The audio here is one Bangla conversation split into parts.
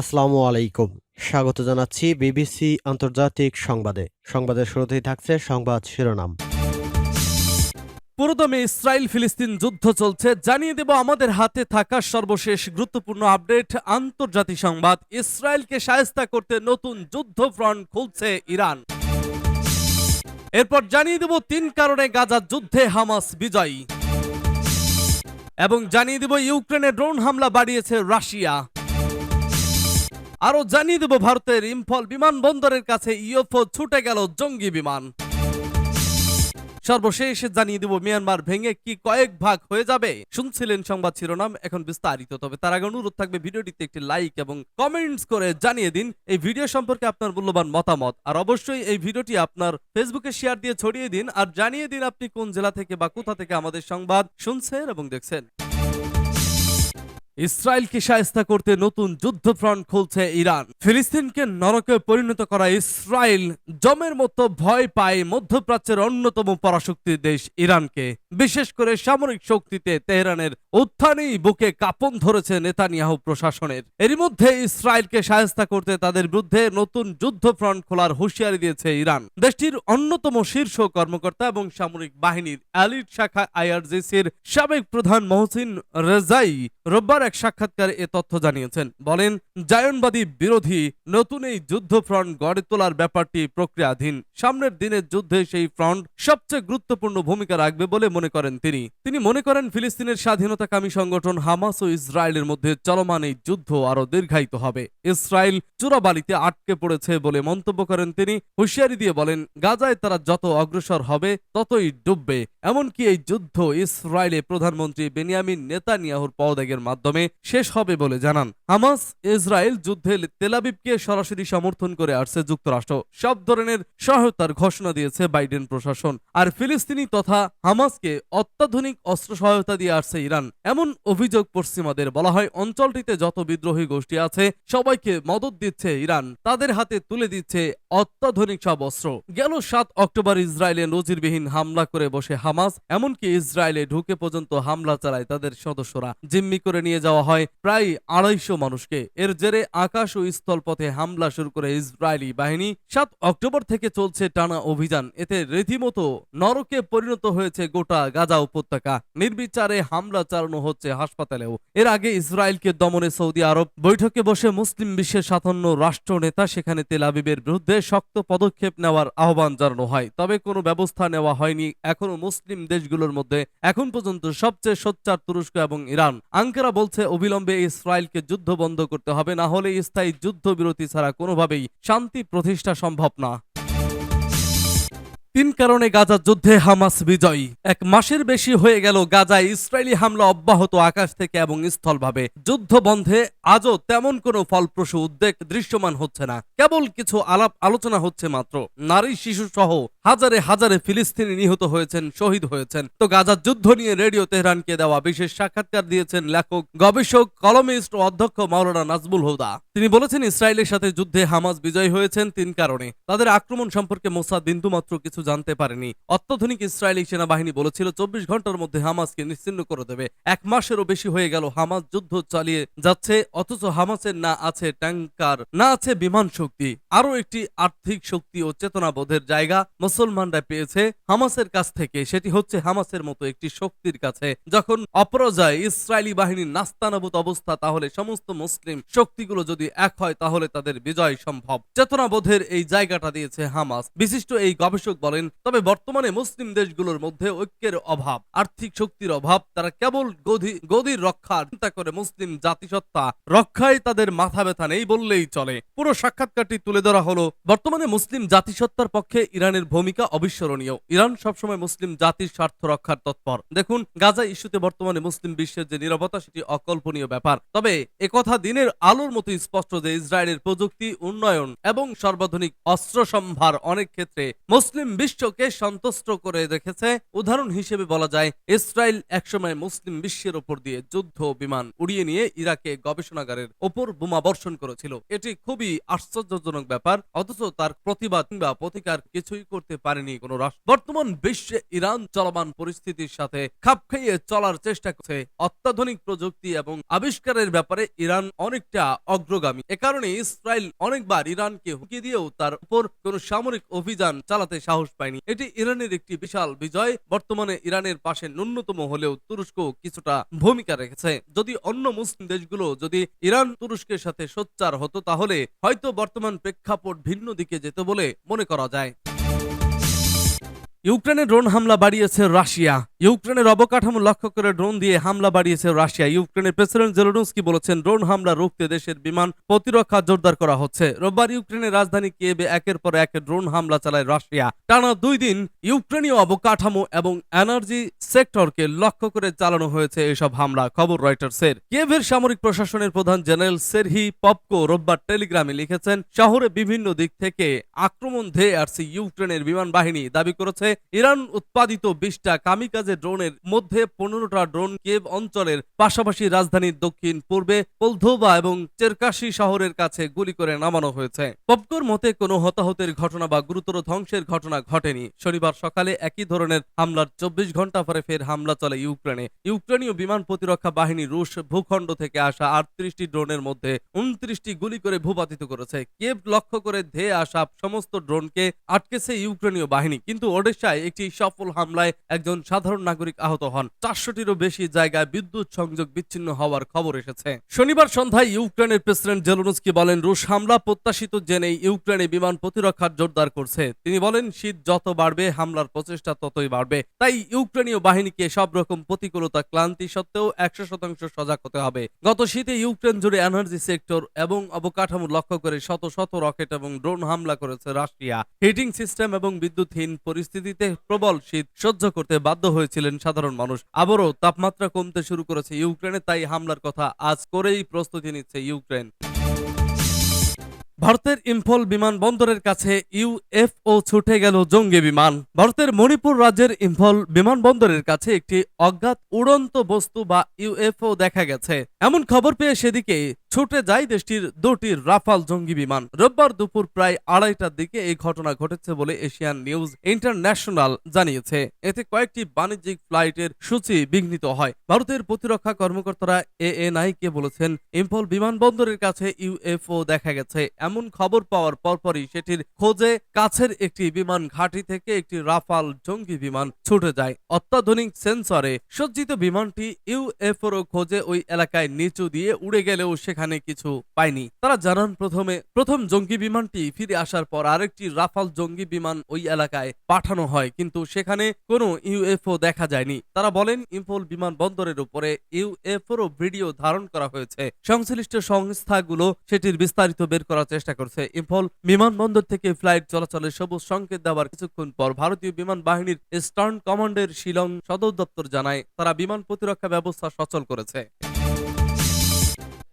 আসসালামু আলাইকুম। স্বাগত জানাচ্ছি বিবিসি আন্তর্জাতিক সংবাদে। সংবাদের শুরুতেই থাকছে সংবাদ শিরোনাম। পুরোদমে ইসরায়েল ফিলিস্তিন যুদ্ধ চলছে। জানিয়ে দেব আমাদের হাতে থাকা সর্বশেষ গুরুত্বপূর্ণ আপডেট। আন্তর্জাতিক সংবাদ, ইসরায়েলকে সায়স্তা করতে নতুন যুদ্ধ ফ্রন্ট খুলছে ইরান। এরপর জানিয়ে দেব তিন কারণে গাজা যুদ্ধে হামাস বিজয়ী। এবং জানিয়ে দেব ইউক্রেনে ড্রোন হামলা বাড়িয়েছে রাশিয়া। আরও জানিয়ে দেব ভারতের ইম্ফল বিমানবন্দরের কাছে ইউএফও ছুটে গেল জঙ্গি বিমান। সর্বশেষ জানিয়ে দেব মিয়ানমার ভেঙে কি কয়েক ভাগ হয়ে যাবে? শুনছিলেন সংবাদ শিরোনাম, এখন বিস্তারিত। তবে তার আগে অনুরোধ থাকবে ভিডিওটিতে একটি লাইক এবং কমেন্টস করে জানিয়ে দিন এই ভিডিও সম্পর্কে আপনার মূল্যবান মতামত। আর অবশ্যই এই ভিডিওটি আপনার ফেসবুকে শেয়ার দিয়ে ছড়িয়ে দিন। আর জানিয়ে দিন আপনি কোন জেলা থেকে বা কোথা থেকে আমাদের সংবাদ শুনছেন এবং দেখছেন। ইসরায়েলকে সায়স্তা করতে নতুন যুদ্ধ ফ্রন্ট খুলছে ইরান। ফিলিস্তিনকে নরকে পরিণত করা ইসরায়েল জমের মতো ভয় পায় মধ্যপ্রাচ্যের অন্যতম পরাশক্তি দেশ ইরানকে। বিশেষ করে সামরিক শক্তিতে তেহরানের উত্থানেই বুকে কাপন ধরেছে নেতানিয়াহু প্রশাসনের। এরই মধ্যে ইসরায়েলকে সায়স্তা করতে তাদের বিরুদ্ধে নতুন যুদ্ধ ফ্রন্ট খোলার হুঁশিয়ারি দিয়েছে ইরান। দেশটির অন্যতম শীর্ষ কর্মকর্তা এবং সামরিক বাহিনীর অ্যালিট শাখা আইআরজিসির সাবেক প্রধান মহসিন রেজাই রোববার এক সাক্ষাৎকারে এ তথ্য জানিয়েছেন। বলেন, জায়নবাদী বিরোধী নতুন এই যুদ্ধ ফ্রন্ট গড়ে তোলার ব্যাপারটি প্রক্রিয়াধীন। সামনের দিনের যুদ্ধে সেই ফ্রন্ট সবচেয়ে গুরুত্বপূর্ণ ভূমিকা রাখবে বলে মনে করেন তিনি। তিনি মনে করেন ফিলিস্তিনের স্বাধীনতাকামী সংগঠন হামাস ও ইসরায়েলের মধ্যে চলমান এই যুদ্ধ আরও দীর্ঘায়িত হবে। ইসরায়েল চোরাবালিতে আটকে পড়েছে বলে মন্তব্য করেন তিনি। হুঁশিয়ারি দিয়ে বলেন, গাজায় তারা যত অগ্রসর হবে, ততই ডুববে। এমনকি এই যুদ্ধ ইসরায়েলে প্রধানমন্ত্রী বেনিয়ামিন নেতানিয়াহুর পদত্যাগের মাধ্যমে শেষ হবে বলে জানান। হামাস ইসরায়েল যুদ্ধে তেলাবিবকে সরাসরি সমর্থন করে আসছে যুক্তরাষ্ট্র। সব ধরনের সহায়তার ঘোষণা দিয়েছে বাইডেন প্রশাসন। আর ফিলিস্তিনি তথা হামাসকে অত্যাধুনিক অস্ত্র সহায়তা দিয়ে আসছে ইরান। এমন অভিযোগ পশ্চিমাদের। বলা হয়, অঞ্চলটিতে যত বিদ্রোহী গোষ্ঠী আছে, সবাইকে মদত দিচ্ছে ইরান। তাদের হাতে তুলে দিচ্ছে অত্যাধুনিক সব অস্ত্র। গেল সাত অক্টোবর ইসরায়েলে নজিরবিহীন হামলা করে বসে হামাস। এমনকি ইসরায়েলে ঢুকে পর্যন্ত হামলা চালায় তাদের সদস্যরা। জিম্মি করে নিয়ে যাওয়া হয় প্রায় আড়াইশো মানুষকে। এর জেরে আকাশ ও স্থলপথে হামলা শুরু করে ইসরায়েলি বাহিনী। সাত অক্টোবর থেকে চলছে টানা অভিযান। এতে রীতিমতো নরকে পরিণত হয়েছে গোটা গাজা উপত্যকা। নির্বিচারে হামলা চালানো হচ্ছে হাসপাতালেও। এর আগে ইসরায়েলকে দমনে সৌদি আরব বৈঠকে বসে মুসলিম বিশ্বের সাতান্ন রাষ্ট্র নেতা সেখানে তেল আবিবের বিরুদ্ধে শক্ত পদক্ষেপ নেওয়ার আহ্বান জানানো হয়। তবে কোনো ব্যবস্থা নেওয়া হয়নি। এখনও মুসলিম দেশগুলোর মধ্যে এখন পর্যন্ত সবচেয়ে সোচ্চার তুরস্ক এবং ইরান। আঙ্কারা বলছে, অবিলম্বে ইসরায়েলকে যুদ্ধ বন্ধ করতে হবে, না হলে স্থায়ী যুদ্ধবিরতি ছাড়া কোনোভাবেই শান্তি প্রতিষ্ঠা সম্ভব না। তিন কারণে গাজা যুদ্ধে হামাস বিজয়ী। এক মাসের বেশি হয়ে গেল গাজায় ইসরায়েলি হামলা অব্যাহত আকাশ থেকে এবং স্থলভাবে। যুদ্ধ বন্ধে আজও তেমন কোনো ফলপ্রসূ উদ্বেগ দৃশ্যমান হচ্ছে না। কেবল কিছু আলাপ আলোচনা হচ্ছে মাত্র। নারী শিশু সহ হাজারে হাজারে ফিলিস্তিনি নিহত হয়েছেন, শহীদ হয়েছেন। তো গাজার যুদ্ধ নিয়ে রেডিও তেহরানকে দেওয়া বিশেষ সাক্ষাৎকার দিয়েছেন লেখক, গবেষক, কলমিস্ট ও অধ্যক্ষ মাওলানা নাজবুল হুদা। তিনি বলেছেন, ইসরায়েলের সাথে যুদ্ধে হামাস বিজয়ী হয়েছেন তিন কারণে। তাদের আক্রমণ সম্পর্কে মোসাদ বিন্দুমাত্র কিছু জানতে পারেনি। অত্যাধুনিক ইসরায়েলি সেনাবাহিনী বলেছিল, চব্বিশ ঘণ্টার মধ্যে হামাসকে নিশ্চিন্ন করে দেবে। এক মাসেরও বেশি হয়ে গেল হামাস যুদ্ধ চালিয়ে যাচ্ছে, অথচ হামাসের না আছে ট্যাঙ্কার, না আছে বিমান শক্তি। আরও একটি আর্থিক শক্তি ও চেতনাবোধের জায়গা মুসলমানরা পেয়েছে হামাসের কাছ থেকে। সেটি হচ্ছে হামাসের মতো একটি শক্তির কাছে। যখন অপরাজয় ইসরায়েলি বাহিনীর নাস্তানাবুত অবস্থা, তাহলে সমস্ত মুসলিম শক্তিগুলো যদি এক হয়, তাহলে তাদের বিজয় সম্ভব। চেতনাবোধের এই জায়গাটা দিয়েছে হামাস। বিশিষ্ট এই গবেষক বলেন তবে বর্তমানে মুসলিম দেশগুলোর মধ্যে ঐক্যের অভাব, আর্থিক শক্তির অভাব, তারা কেবল গদির রক্ষার চিন্তা করে মুসলিম জাতিসত্তা রক্ষায় তাদের মাথা ব্যথা নেই বললেই চলে। পুরো সাক্ষাৎকারটি তুলে ধরা হলো, বর্তমানে মুসলিম জাতিসত্তার পক্ষে ইরানের ভূমিকা অবিস্মরণীয়। ইরান সবসময় মুসলিম জাতির স্বার্থ রক্ষার তৎপর। দেখুন, গাজা ইস্যুতে বর্তমানে মুসলিম বিশ্বের যে নিরবতা, সেটি অকল্পনীয় ব্যাপার। তবে একথা দিনের আলোর মতো স্পষ্ট যে ইসরায়েলের প্রযুক্তি, উন্নয়ন এবং সর্বাধুনিক অস্ত্র সম্ভার অনেক ক্ষেত্রে মুসলিম বিশ্বকে সন্তুষ্ট করে রেখেছে। উদাহরণ হিসেবে বলা যায়, ইসরায়েল একসময় মুসলিম বিশ্বের ওপর দিয়ে যুদ্ধ বিমান উড়িয়ে নিয়ে ইরাকে গবেষণাগারের ওপর বোমা বর্ষণ করেছিল। এটি খুবই আশ্চর্যজনক ব্যাপার, অথচ তার প্রতিবাদ কিংবা প্রতিকার কিছুই করতে পারেনি কোনো রাষ্ট্র। বর্তমান বিশ্বে ইরান চলমান পরিস্থিতির সাথে খাপ খাইয়ে চলার চেষ্টা করছে। অত্যাধুনিক প্রযুক্তি এবং আবিষ্কারের ব্যাপারে ইরান অনেকটা অগ্রগামী। এ কারণে ইসরায়েল অনেকবার ইরানকে হুমকি দিয়েও তার উপর কোন সামরিক অভিযান চালাতে সাহস পায়নি। এটি ইরানের একটি বিশাল বিজয়। বর্তমানে ইরানের পাশে ন্যূনতম হলেও তুরস্ক কিছুটা ভূমিকা রেখেছে। যদি অন্য মুসলিম দেশগুলো যদি ইরান তুরস্কের সাথে সোচ্চার হতো, তাহলে হয়তো বর্তমান প্রেক্ষাপট ভিন্ন দিকে যেত বলে মনে করা যায়। ইউক্রেনে ড্রোন হামলা বাড়িয়েছে রাশিয়া। ইউক্রেনের অবকাঠামো লক্ষ্য করে ড্রোন দিয়ে হামলা বাড়িয়েছে রাশিয়া। ইউক্রেনের প্রেসিডেন্ট জেলোডুস্কি বলেছেন, ড্রোন হামলা রুখতে দেশের বিমান প্রতিরক্ষা জোরদার করা হচ্ছে। রোববার ইউক্রেনের রাজধানী কিয়েবে একের পর এক ড্রোন হামলা চালায় রাশিয়া। টানা দুই দিন ইউক্রেনীয় অবকাঠামো এবং এনার্জি সেক্টরকে লক্ষ্য করে চালানো হয়েছে এসব হামলা, খবর রয়টার্সের। কিয়েভের সামরিক প্রশাসনের প্রধান জেনারেল সেরহি পপকো রোববার টেলিগ্রামে লিখেছেন, শহরে বিভিন্ন দিক থেকে আক্রমণ ধেয়ে আসছে ইউক্রেনের বিমান বাহিনী। দাবি করেছে, ইরান উৎপাদিত বিশটা কামিকাজে ড্রোনের মধ্যে পনেরোটা ড্রোন কেভ অঞ্চলের পাশাপাশি রাজধানীর দক্ষিণ পূর্বে পোলধোবা এবং চেরকাশি শহরের কাছে গুলি করে নামানো হয়েছে। পপকোর মতে কোনো হতাহতের ঘটনা বা গুরুতর ধ্বংসের ঘটনা ঘটেনি। শনিবার সকালে একই ধরনের হামলার চব্বিশ ঘণ্টা পরে ফের হামলা চলে ইউক্রেনে। ইউক্রেনীয় বিমান প্রতিরক্ষা বাহিনী রুশ ভূখণ্ড থেকে আসা আটত্রিশটি ড্রোনের মধ্যে উনত্রিশটি গুলি করে ভূপাতিত করেছে। কেব লক্ষ্য করে ধেয়ে আসা সমস্ত ড্রোনকে আটকেছে ইউক্রেনীয় বাহিনী। কিন্তু ওডেশায় একটি সফল হামলায় একজন সাধারণ নাগরিক আহত হন। চারশোটিরও বেশি জায়গায় বিদ্যুৎ সংযোগ বিচ্ছিন্ন হওয়ার খবর এসেছে। শনিবার সন্ধ্যায় ইউক্রেনের প্রেসিডেন্ট জেলোনস্কি বলেন, রুশ হামলা প্রত্যাশিত জেনেই ইউক্রেনে বিমান প্রতিরক্ষা জোরদার করছে। তিনি বলেন, শীত যত বাড়বে, হামলার প্রচেষ্টা ততই বাড়বে। তাই ইউক্রেনীয় বাহিনীকে সব রকম প্রতিকূলতা, ক্লান্তি সত্ত্বেও একশো শতাংশ সজাগ হতে হবে। গত শীতে ইউক্রেন জুড়ে এনার্জি সেক্টর এবং অবকাঠামো লক্ষ্য করে শত শত রকেট এবং ড্রোন হামলা করেছে রাশিয়া। হিটিং সিস্টেম এবং বিদ্যুৎহীন পরিস্থিতিতে প্রবল শীত সহ্য করতে বাধ্য হয়েছিলেন সাধারণ মানুষ। আবারও তাপমাত্রা কমতে শুরু করেছে ইউক্রেনে, তাই হামলার কথা আজ করেই প্রস্তুতি নিচ্ছে ইউক্রেন। ভারতের ইম্ফল বিমানবন্দরের কাছে ইউএফও ছুটে গেল জঙ্গি বিমান। ভারতের মণিপুর রাজ্যের ইম্ফল বিমানবন্দরের কাছে একটি অজ্ঞাত উড়ন্ত বস্তু বা ইউএফও দেখা গেছে। এমন খবর পেয়ে সেদিকে ছুটে যায় দেশটির দুটি রাফাল জঙ্গি বিমান। রোববার দুপুর প্রায় আড়াইটার দিকে এই ঘটনা ঘটেছে বলে এশিয়ান নিউজ ইন্টারন্যাশনাল জানিয়েছে। এতে কয়েকটি বাণিজ্যিক ফ্লাইটের সূচি বিঘ্নিত হয়। ভারতের প্রতিরক্ষা কর্মকর্তারা এএনআই কে বলেছেন, ইম্ফল বিমানবন্দরের কাছে ইউএফও দেখা গেছে। এমন খবর পাওয়ার পরপরই সেটির খোঁজে কাছের একটি বিমান ঘাঁটি থেকে একটি রাফাল জঙ্গি বিমান ছুটে যায়। অত্যাধুনিক সেন্সরে সজ্জিত বিমানটি ইউএফওর খোঁজে ওই এলাকায় নিচু দিয়ে উড়ে গেলেও সেখানে কিছু পায়নি। তারা জানান প্রথমে, প্রথম জঙ্গি বিমানটি ফিরে আসার পর আরেকটি রাফাল জঙ্গি বিমান ওই এলাকায় পাঠানো হয়, কিন্তু সেখানে কোনো ইউএফও দেখা যায়নি। তারা বলেন, ইম্ফল বিমানবন্দরের উপরে ইউএফওর ভিডিও ধারণ করা হয়েছে। সংশ্লিষ্ট সংস্থাগুলো সেটির বিস্তারিত বের করার চেষ্টা করছে। ইম্ফল বিমানবন্দর থেকে ফ্লাইট চলাচলের সবুজ সংকেত দেওয়ার কিছুক্ষণ পর ভারতীয় বিমান বাহিনীর স্টার্ন কমান্ডের শিলং সদর দপ্তর জানায়, তারা বিমান প্রতিরক্ষা ব্যবস্থা সচল করেছে।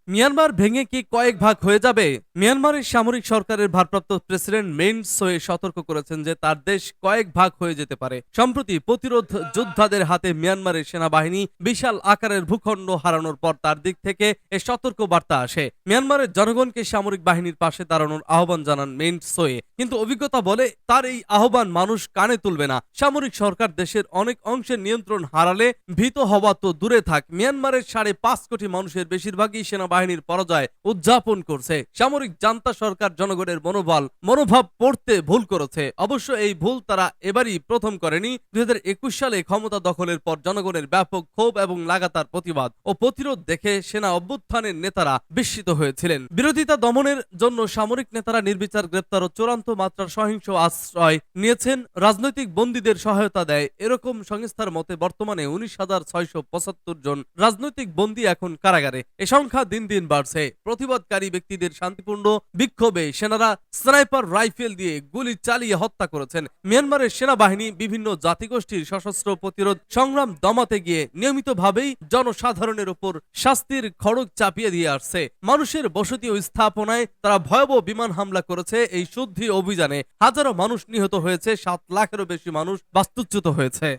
মিয়ানমার ভেঙে কি কয়েক ভাগ হয়ে যাবে? মিয়ানমারের সামরিক সরকারের ভারপ্রাপ্ত প্রেসিডেন্ট মেইন সোয়ে সতর্ক করেছেন যে তার দেশ কয়েক ভাগ হয়ে যেতে পারে। সম্প্রতি প্রতিরোধ যোদ্ধাদের হাতে মিয়ানমারের সেনাবাহিনী বিশাল আকারের ভূখণ্ড হারানোর পর তার দিক থেকে এ সতর্ক বার্তা আসে। মিয়ানমারের জনগণকে সামরিক বাহিনীর পাশে দাঁড়ানোর আহ্বান জানান মেইন সোয়ে। কিন্তু অভিজ্ঞতা বলে তার এই আহ্বান মানুষ কানে তুলবে না। সামরিক সরকার দেশের অনেক অংশের নিয়ন্ত্রণ হারালে ভীত হওয়া তো দূরে থাক। মিয়ানমারের সাড়ে পাঁচ কোটি মানুষের বেশিরভাগই সেনাবাহিনীর পরাজয় উদযাপন করছে। সামরিক জান্তা সরকার জনগণের মনোবল, মনোভাব পড়তে ভুল করেছে। অবশ্য এই ভুল তারা এবারই প্রথম করেনি। দুই হাজার একুশ সালে ক্ষমতা দখলের পর জনগণের ব্যাপক ক্ষোভ এবং লাগাতার প্রতিবাদ ও প্রতিরোধ দেখে সেনা অভ্যুত্থানের নেতারা বিস্মিত হয়েছিলেন। বিরোধিতা দমনের জন্য সামরিক নেতারা নির্বিচার, গ্রেপ্তার ও চূড়ান্ত মাত্রার সহিংস আশ্রয় নিয়েছেন। রাজনৈতিক বন্দীদের সহায়তা দেয়। এরকম সংস্থার মতে বর্তমানে উনিশ হাজার ছয়শো পঁচাত্তর জন রাজনৈতিক বন্দী এখন কারাগারে। এ সংখ্যা দিন দিন বাড়ছে। প্রতিবাদকারী ব্যক্তিদের শান্তিপূর্ণ বিক্ষোভে সেনারা স্নাইপার রাইফেল দিয়ে গুলি চালিয়ে হত্যা করেছেন। মিয়ানমারের সেনাবাহিনী বিভিন্ন জাতিগোষ্ঠীর সশস্ত্র প্রতিরোধ সংগ্রাম দমাতে গিয়ে নিয়মিতভাবেই জনসাধারণের উপর শাস্তির খড়গ চাপিয়ে দিয়ে আসছে। মানুষের বসতি ও স্থাপনায় তারা ভয়াবহ বিমান হামলা করেছে এই শুদ্ধি অভিযানে। হাজারো মানুষ নিহত হয়েছে, সাত লাখেরও বেশি মানুষ বাস্তুচ্যুত হয়েছে।